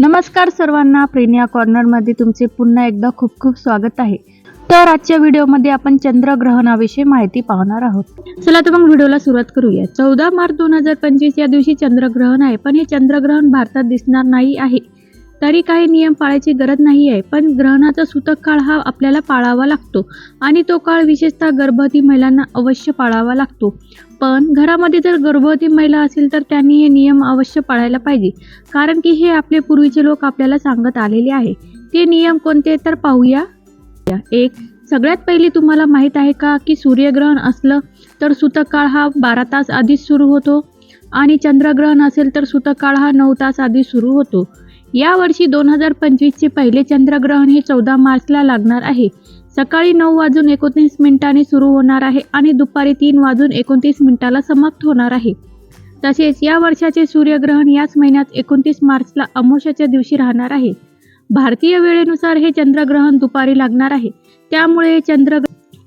नमस्कार सर्वांना प्रेनिया कॉर्नरमध्ये तुमचे पुन्हा एकदा खूप खूप स्वागत आहे. तर आजच्या व्हिडिओमध्ये आपण चंद्रग्रहणाविषयी माहिती पाहणार आहोत. चला तर मग व्हिडिओला सुरुवात करूया. चौदा मार्च दोन हजार पंचवीस या दिवशी चंद्रग्रहण आहे पण हे चंद्रग्रहण भारतात दिसणार नाही आहे. तरी काही नियम पाळायची गरज नाही आहे पण ग्रहणाचा सूतक काळ हा आपल्याला पाळावा लागतो आणि तो काळ विशेषतः गर्भवती महिलांना अवश्य पाळावा लागतो. पण घरामध्ये जर गर्भवती महिला असेल तर त्यांनी हे नियम अवश्य पाळायला पाहिजे कारण की हे आपले पूर्वीचे लोक आपल्याला सांगत आलेले आहे. ते नियम कोणते तर पाहूया. एक सगळ्यात पहिली तुम्हाला माहीत आहे का की सूर्यग्रहण असलं तर सूतक काळ हा बारा तास आधीच सुरू होतो आणि चंद्रग्रहण असेल तर सूतक काळ हा नऊ तास आधी सुरू होतो. यावर्षी दोन हजार पंचवीसचे पहिले चंद्रग्रहण हे चौदा मार्चला लागणार आहे. सकाळी नऊ वाजून एकोणतीस मिनिटांनी सुरू होणार आहे आणि दुपारी तीन वाजून एकोणतीस मिनिटाला समाप्त होणार आहे. तसेच या वर्षाचे सूर्यग्रहण याच महिन्यात एकोणतीस मार्चला अमोशाच्या दिवशी राहणार आहे. भारतीय वेळेनुसार हे चंद्रग्रहण दुपारी लागणार आहे. त्यामुळे हे चंद्र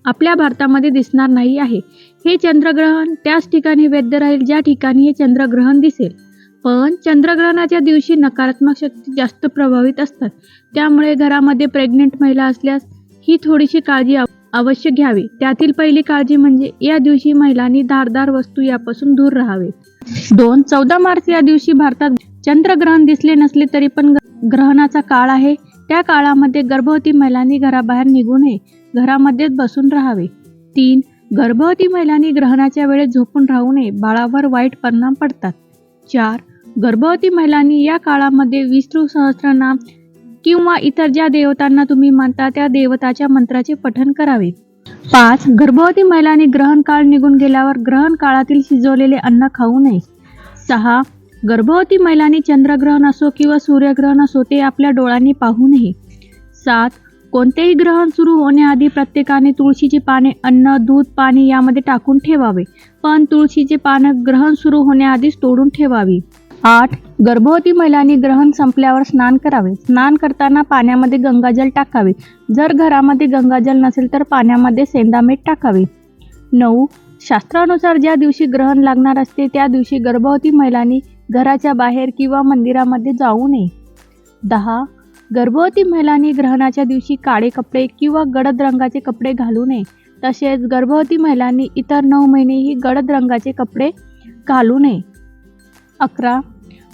आपल्या भारतामध्ये दिसणार नाही आहे. हे चंद्रग्रहण त्याच ठिकाणी वैद्य राहील ज्या ठिकाणी हे चंद्रग्रहण दिसेल. पण चंद्रग्रहणाच्या दिवशी नकारात्मक शक्ती जास्त प्रभावित असतात. त्यामुळे घरामध्ये प्रेग्नेंट महिला असल्यास ही थोडीशी काळजी अवश्य घ्यावी. त्यातील पहिली काळजी म्हणजे या दिवशी महिलांनी धारदार वस्तू यापासून दूर राहावे. दोन चौदा मार्च या दिवशी भारतात चंद्रग्रहण दिसले नसले तरी पण ग्रहणाचा काळ आहे. त्या काळामध्ये गर्भवती महिलांनी घराबाहेर निघू नये. घरामध्येच बसून राहावे. तीन गर्भवती महिलांनी ग्रहणाच्या वेळेत झोपून राहू नये. बाळावर वाईट परिणाम पडतात. चार गर्भवती महिलांनी या काळामध्ये विष्णू सहस्रनाम किंवा इतर ज्या देवतांना तुम्ही मानता त्या देवताच्या मंत्राचे पठण करावे. पाच गर्भवती महिलांनी ग्रहण काळ निघून गेल्यावर ग्रहण काळातील शिजवलेले अन्न खाऊ नये. सहा गर्भवती महिलांनी चंद्रग्रहण असो किंवा सूर्यग्रहण असो ते आपल्या डोळ्यांनी पाहू नये. सात कोणतेही ग्रहण सुरू होण्याआधी प्रत्येकाने तुळशीची पाने अन्न दूध पाणी यामध्ये टाकून ठेवावे. पण तुळशीचे पानं ग्रहण सुरू होण्याआधीच तोडून ठेवावी. आठ गर्भवती महिलांनी ग्रहण संपल्यावर स्नान करावे. स्नान करताना पाण्यामध्ये गंगाजल टाकावे. जर घरामध्ये गंगाजल नसेल तर पाण्यामध्ये सेंदामेठ टाकावे. नऊ शास्त्रानुसार ज्या दिवशी ग्रहण लागणार असते त्या दिवशी गर्भवती महिलांनी घराच्या बाहेर किंवा मंदिरामध्ये जाऊ नये. दहा गर्भवती महिलांनी ग्रहणाच्या दिवशी काळे कपडे किंवा गडद रंगाचे कपडे घालू नये. तसेच गर्भवती महिलांनी इतर नऊ महिनेही गडद रंगाचे कपडे घालू नये. अकरा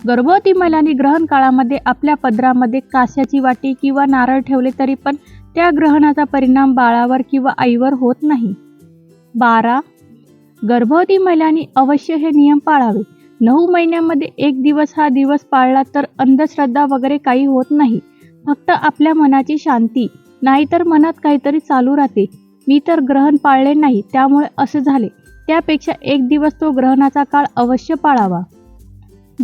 गर्भवती महिलांनी ग्रहण काळामध्ये आपल्या पदरामध्ये काश्याची वाटी किंवा नारळ ठेवले तरी पण त्या ग्रहणाचा परिणाम बाळावर किंवा आईवर होत नाही. बारा. गर्भवती महिलांनी अवश्य हे नियम पाळावे. नऊ महिन्यामध्ये एक दिवस हा दिवस पाळला तर अंधश्रद्धा वगैरे काही होत नाही. फक्त आपल्या मनाची शांती. नाहीतर मनात काहीतरी चालू राहते. मी तर ग्रहण पाळले नाही त्यामुळे असं झाले. त्यापेक्षा एक दिवस तो ग्रहणाचा काळ अवश्य पाळावा.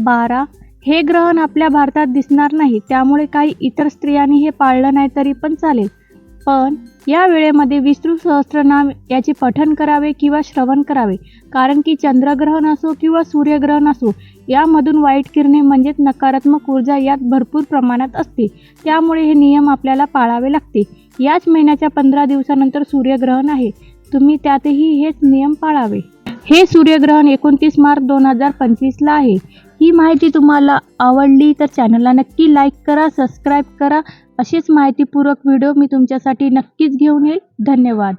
बारा हे ग्रहण आपल्या भारतात दिसणार नाही त्यामुळे काही इतर स्त्रियांनी हे पाळलं नाही तरी पण चालेल. पण या वेळेमध्ये विष्णू सहस्त्रनाम याचे पठण करावे किंवा श्रवण करावे कारण की चंद्रग्रहण असो किंवा सूर्यग्रहण असो यामधून वाईट किरणे म्हणजेच नकारात्मक ऊर्जा यात भरपूर प्रमाणात असते. त्यामुळे हे नियम आपल्याला पाळावे लागते. याच महिन्याच्या पंधरा दिवसानंतर सूर्यग्रहण आहे. तुम्ही त्यातही हेच नियम पाळावे. हे सूर्यग्रहण एकोणतीस मार्च दोन हजार पंचवीसला आहे. ही माहिती तुम्हाला आवडली तर चॅनलला नक्की लाईक करा सबस्क्राईब करा. अशीच माहितीपूर्वक व्हिडिओ मी तुमच्यासाठी नक्कीच घेऊन येईल. धन्यवाद.